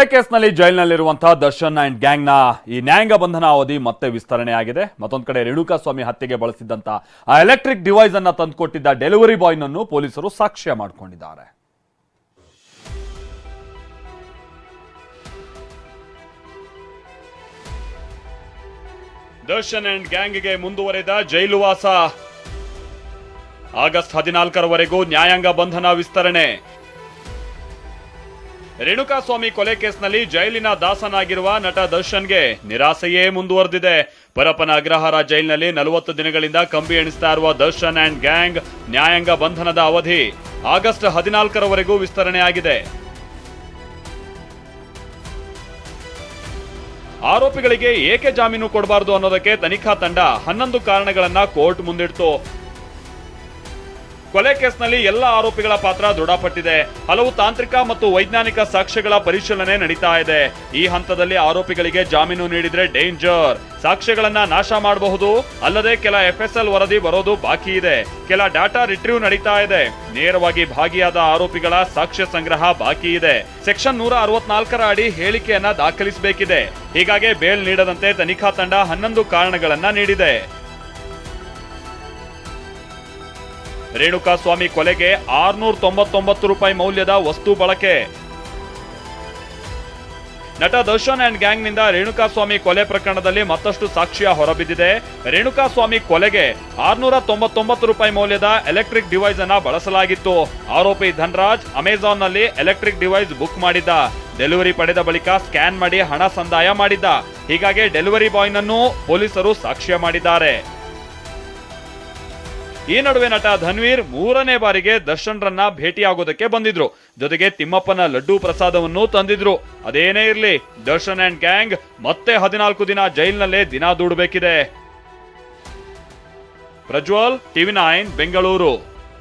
ಕೇಸ್ನಲ್ಲಿ ಜೈಲಿನಲ್ಲಿರುವಂತಹ ದರ್ಶನ್ ಅಂಡ್ ಗ್ಯಾಂಗ್ನ ಈ ನ್ಯಾಯಾಂಗ ಬಂಧನ ಅವಧಿ ಮತ್ತೆ ವಿಸ್ತರಣೆಯಾಗಿದೆ ಮತ್ತೊಂದು ಕಡೆ ರೇಣುಕಾಸ್ವಾಮಿ ಹತ್ಯೆಗೆ ಬಳಸಿದ್ದಂತ ಆ ಎಲೆಕ್ಟ್ರಿಕ್ ಡಿವೈಸ್ ಅನ್ನ ತಂದುಕೊಟ್ಟಿದ್ದ ಡೆಲಿವರಿ ಬಾಯ್ ನನ್ನು ಪೊಲೀಸರು ಸಾಕ್ಷ್ಯ ಮಾಡಿಕೊಂಡಿದ್ದಾರೆ. ದರ್ಶನ್ ಅಂಡ್ ಗ್ಯಾಂಗ್ಗೆ ಮುಂದುವರೆದ ಜೈಲುವಾಸ ಆಗಸ್ಟ್ ಹದಿನಾಲ್ಕರವರೆಗೂ ನ್ಯಾಯಾಂಗ ಬಂಧನ ವಿಸ್ತರಣೆ. ರೇಣುಕಾಸ್ವಾಮಿ ಕೊಲೆ ಕೇಸ್ನಲ್ಲಿ ಜೈಲಿನ ದಾಸನಾಗಿರುವ ನಟ ದರ್ಶನ್ಗೆ ನಿರಾಸೆಯೇ ಮುಂದುವರೆದಿದೆ. ಪರಪನ ಅಗ್ರಹಾರ ಜೈಲಿನಲ್ಲಿ ನಲವತ್ತು ದಿನಗಳಿಂದ ಕಂಬಿ ಎಣಿಸ್ತಾ ಇರುವ ದರ್ಶನ್ ಅಂಡ್ ಗ್ಯಾಂಗ್ ನ್ಯಾಯಾಂಗ ಬಂಧನದ ಅವಧಿ ಆಗಸ್ಟ್ ಹದಿನಾಲ್ಕರವರೆಗೂ ವಿಸ್ತರಣೆಯಾಗಿದೆ. ಆರೋಪಿಗಳಿಗೆ ಏಕೆ ಜಾಮೀನು ಕೊಡಬಾರದು ಅನ್ನೋದಕ್ಕೆ ತನಿಖಾ ತಂಡ ಹನ್ನೊಂದು ಕಾರಣಗಳನ್ನ ಕೋರ್ಟ್ ಮುಂದಿಡ್ತು. ಕೊಲೆ ಕೇಸ್ನಲ್ಲಿ ಎಲ್ಲ ಆರೋಪಿಗಳ ಪಾತ್ರ ದೃಢಪಟ್ಟಿದೆ. ಹಲವು ತಾಂತ್ರಿಕ ಮತ್ತು ವೈಜ್ಞಾನಿಕ ಸಾಕ್ಷ್ಯಗಳ ಪರಿಶೀಲನೆ ನಡೀತಾ ಇದೆ. ಈ ಹಂತದಲ್ಲಿ ಆರೋಪಿಗಳಿಗೆ ಜಾಮೀನು ನೀಡಿದ್ರೆ ಡೇಂಜರ್. ಸಾಕ್ಷ್ಯಗಳನ್ನ ನಾಶ ಮಾಡಬಹುದು. ಅಲ್ಲದೆ ಕೆಲ ಎಫ್ಎಸ್ಎಲ್ ವರದಿ ಬರೋದು ಬಾಕಿ ಇದೆ. ಕೆಲ ಡಾಟಾ ರಿಟ್ರೀವ್ ನಡೀತಾ ಇದೆ. ನೇರವಾಗಿ ಭಾಗಿಯಾದ ಆರೋಪಿಗಳ ಸಾಕ್ಷ್ಯ ಸಂಗ್ರಹ ಬಾಕಿ ಇದೆ. ಸೆಕ್ಷನ್ ನೂರ ಅರವತ್ನಾಲ್ಕರ ಅಡಿ ಹೇಳಿಕೆಯನ್ನ ದಾಖಲಿಸಬೇಕಿದೆ. ಹೀಗಾಗಿ ಬೇಲ್ ನೀಡದಂತೆ ತನಿಖಾ ತಂಡ ಹನ್ನೊಂದು ಕಾರಣಗಳನ್ನ ನೀಡಿದೆ. ರೇಣುಕಾಸ್ವಾಮಿ ಕೊಲೆಗೆ ಆರ್ನೂರ ತೊಂಬತ್ತೊಂಬತ್ತು ರೂಪಾಯಿ ಮೌಲ್ಯದ ವಸ್ತು ಬಳಕೆ. ನಟ ದರ್ಶನ್ ಅಂಡ್ ಗ್ಯಾಂಗ್ನಿಂದ ರೇಣುಕಾಸ್ವಾಮಿ ಕೊಲೆ ಪ್ರಕರಣದಲ್ಲಿ ಮತ್ತಷ್ಟು ಸಾಕ್ಷ್ಯ ಹೊರಬಿದ್ದಿದೆ. ರೇಣುಕಾಸ್ವಾಮಿ ಕೊಲೆಗೆ ಆರ್ನೂರ ತೊಂಬತ್ತೊಂಬತ್ತು ರೂಪಾಯಿ ಮೌಲ್ಯದ ಎಲೆಕ್ಟ್ರಿಕ್ ಡಿವೈಸ್ ಅನ್ನ ಬಳಸಲಾಗಿತ್ತು. ಆರೋಪಿ ಧನ್ರಾಜ್ ಅಮೆಜಾನ್ನಲ್ಲಿ ಎಲೆಕ್ಟ್ರಿಕ್ ಡಿವೈಸ್ ಬುಕ್ ಮಾಡಿದ್ದ. ಡೆಲಿವರಿ ಪಡೆದ ಬಳಿಕ ಸ್ಕ್ಯಾನ್ ಮಾಡಿ ಹಣ ಸಂದಾಯ ಮಾಡಿದ್ದ. ಹೀಗಾಗಿ ಡೆಲಿವರಿ ಬಾಯ್ನನ್ನು ಪೊಲೀಸರು ಸಾಕ್ಷ್ಯ ಮಾಡಿದ್ದಾರೆ. ಈ ನಡುವೆ ನಟ ಧನ್ವೀರ್ ಮೂರನೇ ಬಾರಿಗೆ ದರ್ಶನ್ ರನ್ನ ಭೇಟಿಯಾಗೋದಕ್ಕೆ ಬಂದಿದ್ರು. ಜೊತೆಗೆ ತಿಮ್ಮಪ್ಪನ ಲಡ್ಡು ಪ್ರಸಾದವನ್ನು ತಂದಿದ್ರು. ಅದೇನೇ ಇರಲಿ, ದರ್ಶನ್ ಅಂಡ್ ಗ್ಯಾಂಗ್ ಮತ್ತೆ ಹದಿನಾಲ್ಕು ದಿನ ಜೈಲಿನಲ್ಲೇ ದಿನ ದೂಡಬೇಕಿದೆ. Prajwal, TV nine, Bengaluru.